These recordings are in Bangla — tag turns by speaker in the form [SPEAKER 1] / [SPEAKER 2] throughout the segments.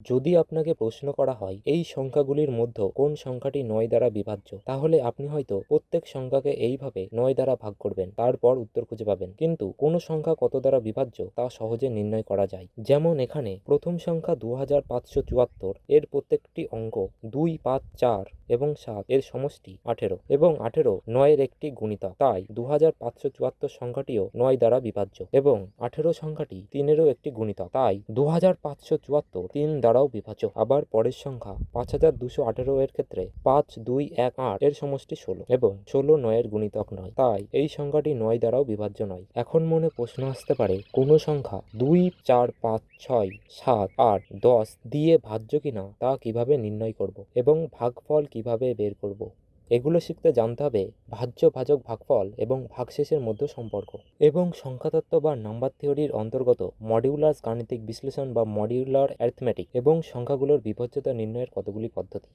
[SPEAKER 1] যদি আপনাকে প্রশ্ন করা হয়, এই সংখ্যাগুলির মধ্যে কোন সংখ্যাটি নয় দ্বারা বিভাজ্য, তাহলে আপনি হয়তো প্রত্যেক সংখ্যাকে এইভাবে নয় দ্বারা ভাগ করবেন, তারপর উত্তর খুঁজে পাবেন। কিন্তু কোন সংখ্যা কত দ্বারা বিভাজ্য, তা সহজে নির্ণয় করা যায়। যেমন এখানে প্রথম সংখ্যা দু হাজার পাঁচশো চুয়াত্তর, এর প্রত্যেকটি অঙ্ক দুই, পাঁচ, চার এবং সাত, এর সমষ্টি আঠেরো এবং আঠেরো নয়ের একটি গুণিতক। তাই দু হাজার পাঁচশো চুয়াত্তর সংখ্যাটিও নয় দ্বারা বিভাজ্য এবং আঠেরো সংখ্যাটি তিনেরও একটি গুণিতক। তাই দু হাজার তিন দ্বারাও বিভাজ্য। আবার পরের সংখ্যা পাঁচ হাজার দুশো আঠেরো এর ক্ষেত্রে পাঁচ দুই এক আট এর সমষ্টি ষোলো এবং ষোলো নয়ের গুণিতক নয়। তাই এই সংখ্যাটি নয় দ্বারাও বিভাজ্য নয়। এখন মনে প্রশ্ন আসতে পারে, কোনো সংখ্যা দুই, চার, পাঁচ, ছয়, সাত, আট, দশ দিয়ে ভাজ্য কিনা তা কীভাবে নির্ণয় করব এবং ভাগফল কীভাবে বের করব? এগুলো শিখতে জানতে হবে ভাজ্য, ভাজক, ভাগফল এবং ভাগশেষের মধ্যে সম্পর্ক এবং সংখ্যাতত্ত্ব বা নাম্বার থিওরির অন্তর্গত মডিউলার গাণিতিক বিশ্লেষণ বা মডিউলার অ্যারিথমেটিক এবং সংখ্যাগুলোর বিভজ্যতা নির্ণয়ের কতগুলি পদ্ধতি।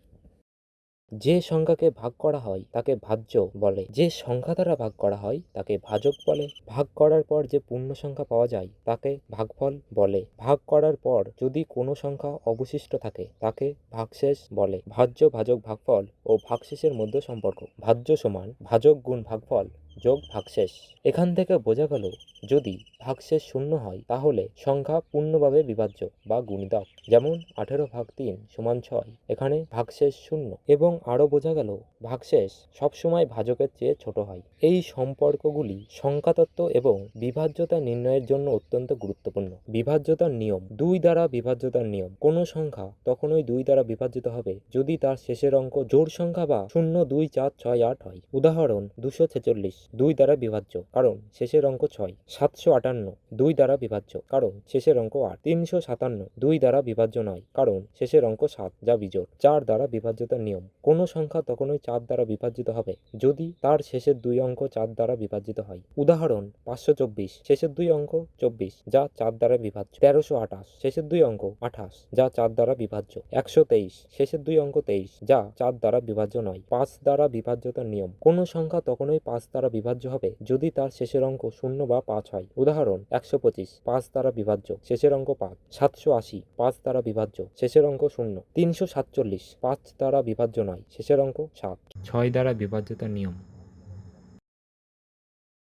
[SPEAKER 1] যে সংখ্যাকে ভাগ করা হয়, তাকে ভাজ্য বলে। যে সংখ্যা দ্বারা ভাগ করা হয়, তাকে ভাজক বলে। ভাগ করার পর যে পূর্ণ সংখ্যা পাওয়া যায়, তাকে ভাগফল বলে। ভাগ করার পর যদি কোনো সংখ্যা অবশিষ্ট থাকে, তাকে ভাগশেষ বলে। ভাজ্য, ভাজক, ভাগফল ও ভাগশেষের মধ্যে সম্পর্ক। ভাজ্য সমান ভাজক গুণ ভাগফল। যোগ ভাগশেষ এখান থেকে বোঝা গেল, যদি ভাগশেষ শূন্য হয়, তাহলে সংখ্যা পূর্ণভাবে বিভাজ্য বা গুণিতক। যেমন আঠেরো ভাগ তিন সমান ছয়, এখানে ভাগশেষ শূন্য। এবং আরও বোঝা গেল ভাগশেষ সবসময় ভাজকের চেয়ে ছোট হয়। এই সম্পর্কগুলি সংখ্যাতত্ত্ব এবং বিভাজ্যতা নির্ণয়ের জন্য অত্যন্ত গুরুত্বপূর্ণ। বিভাজ্যতার নিয়ম, দুই দ্বারা বিভাজ্যতার নিয়ম। কোনো সংখ্যা তখনই দুই দ্বারা বিভাজিত হবে, যদি তার শেষের অঙ্ক জোড় সংখ্যা বা শূন্য দুই চার ছয় আট হয়। উদাহরণ, দুশো ছেচল্লিশ। দুই দ্বারা বিভাজ্য, কারণ শেষের অঙ্ক ছয়। সাতশো আটান্ন, দুই দ্বারা বিভাজ্য, কারণ শেষের অঙ্ক আট। তিনশো সাতান্ন, দুই দ্বারা বিভাজ্য নয়, কারণ শেষের অঙ্ক সাত, যা বিজোড়। চার দ্বারা বিভাজ্যতার নিয়ম, কোনো সংখ্যা তখনই চার দ্বারা বিভাজিত হবে, যদি তার শেষের দুই অঙ্ক চার দ্বারা বিভাজিত হয়। উদাহরণ, পাঁচশো চব্বিশ, শেষের দুই অঙ্ক চব্বিশ, যা চার দ্বারা বিভাজ্য। তেরোশো আঠাশ, শেষের দুই অঙ্ক আঠাশ, যা চার দ্বারা বিভাজ্য। একশো তেইশ, শেষের দুই অঙ্ক তেইশ, যা চার দ্বারা বিভাজ্য নয়। পাঁচ দ্বারা বিভাজ্যতার নিয়ম, কোনো সংখ্যা তখনই পাঁচ দ্বারা বিভাজ্য হবে যদি তার শেষের অঙ্ক শূন্য বা পাঁচ হয়। উদাহরণ, একশো পঁচিশ, পাঁচ দ্বারা বিভাজ্য, শেষের অঙ্ক পাঁচ। সাতশো আশি, পাঁচ দ্বারা বিভাজ্য, শেষের অঙ্ক শূন্য। তিনশো সাতচল্লিশ, পাঁচ দ্বারা বিভাজ্য নয়, শেষের অঙ্ক সাত। ছয় দ্বারা বিভাজ্যতার নিয়ম।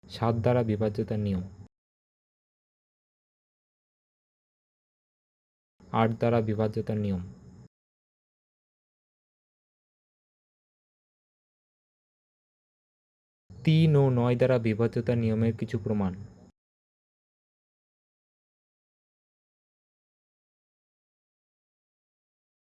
[SPEAKER 1] সাত দ্বারা বিভাজ্যতার নিয়ম। আট দ্বারা বিভাজ্যতার নিয়ম। তিন ও নয় দ্বারা বিভাজ্যতা নিয়মের কিছু প্রমাণ।